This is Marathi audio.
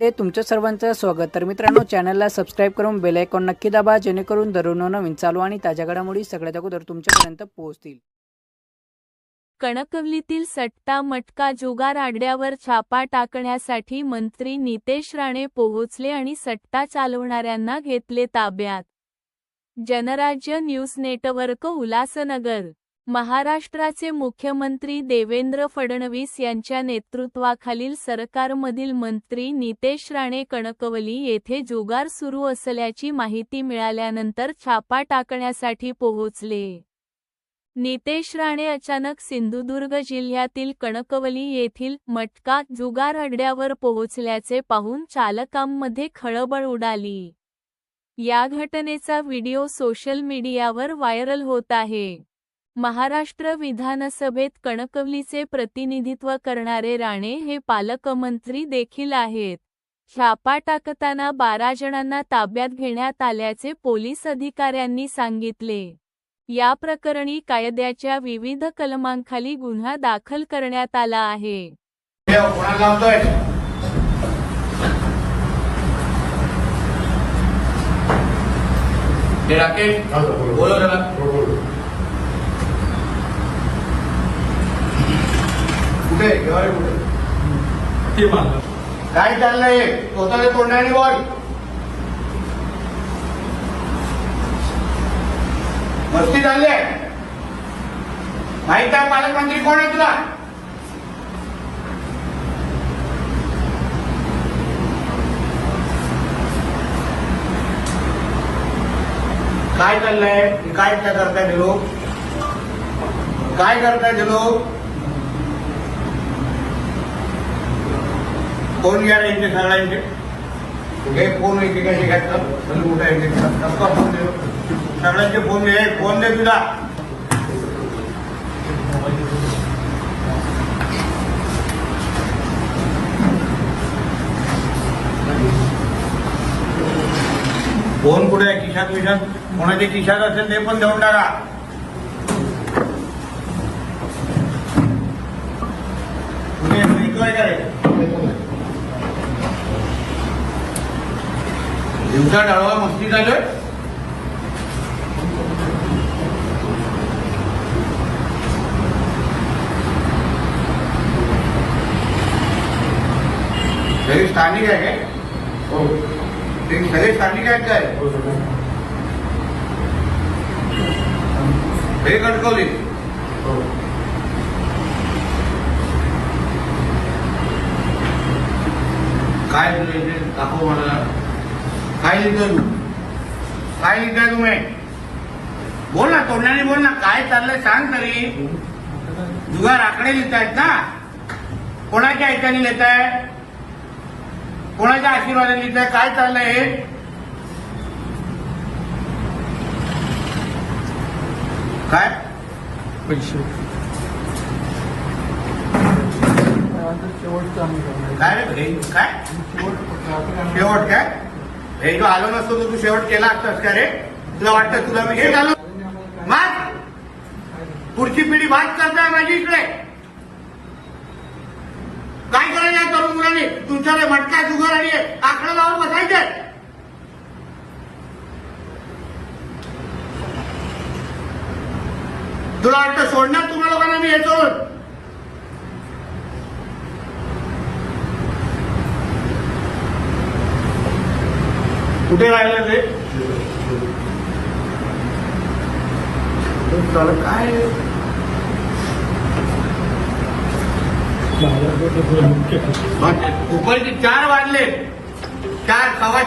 ते तुमच्या सर्वांचं स्वागत. तर मित्रांनो चॅनलला सबस्क्राईब करून बेल आयकॉन नक्की दाबा जेणेकरून दररोज नवीन चालू आणि ताज्या घडामोडी सगळ्यात अगोदर तुमच्यापर्यंत पोहोचतील. कणकवलीतील सट्टा मटका जुगार आडड्यावर छापा टाकण्यासाठी मंत्री नितेश राणे पोहोचले आणि सट्टा चालवणाऱ्यांना घेतले ताब्यात. जनराज्य न्यूज नेटवर्क उल्हासनगर महाराष्ट्राचे मुख्यमंत्री देवेंद्र फडणवीस यांच्या नेतृत्वाखालील सरकारमधील मंत्री नितेश राणे कणकवली येथे जुगार सुरू असल्याची माहिती मिळाल्यानंतर छापा टाकण्यासाठी पोहोचले. नितेश राणे अचानक सिंधुदुर्ग जिल्ह्यातील कणकवली येथील मटका जुगार अड्ड्यावर पोहोचल्याचे पाहून चालकांमध्ये खळबळ उडाली. या घटनेचा व्हिडिओ सोशल मीडियावर व्हायरल होत आहे. महाराष्ट्र विधानसभेत कणकवलीचे प्रतिनिधित्व करणारे राणे हे पालकमंत्री देखील आहेत. छापा टाकताना बारा जणांना ताब्यात घेण्यात आल्याचे पोलीस अधिकाऱ्यांनी सांगितले. या प्रकरणी कायद्याच्या विविध कलमांखाली गुन्हा दाखल करण्यात आला आहे. ठेव, ते कुठे? कुठे काय चाललंय? स्वतःच्या तोंडाने बोल मस्ती चालली आहे. माहीत आहे पालकमंत्री कोण आहे तुला? काय चाललंय? काय काय करताय ते लोक? काय करताय ते लोक? फोन घ्या रे यांचे सगळ्यांचे हे फोन एकेकाचे घ्यायचं म्हणजे कुठे यांचे कसका फोन दे सगळ्यांचे फोन दे फोन दे तुला फोन कुठे आहे खिशात विशात कोणाच्या खिशात असेल ते पण देऊन टाका कुठे मिळतोय का दिवसा डाळवा मस्ती चालू सगळे स्थानिक आहे काय? ते सगळे स्थानिक आहेत काय? हे कणकवली काय तुझं इथे? दाखव मला. काय लिहितोय तू काय लिहिताय तुम्ही बोल ना तोंडाने बोल ना काय चाललंय सांग तरी. जुगार आकडे लिहितायत ना. कोणाच्या ऐकाने लिहिताय? कोणाच्या आशीर्वादाने लिहिताय? काय चाललंय हे? काय? काय रे? हे काय? शेवट काय? हे जो आलो नसतो तर तू शेवट केला असतास का रे? तुला वाटतं तुला मी हे आलो मग पुढची पिढी भात करताय माझी इकडे. काय करायचं आहे तरुण मुलांनी. तुमच्याकडे मटका जुगार आणि आकडा लावून बसायचे. तुला वाटतं सोडणार तुम्हा लोकांना मी याच्यावर कुठे राहिलं ते? काय? दुपारचे चार वाजले. चार सव्वा.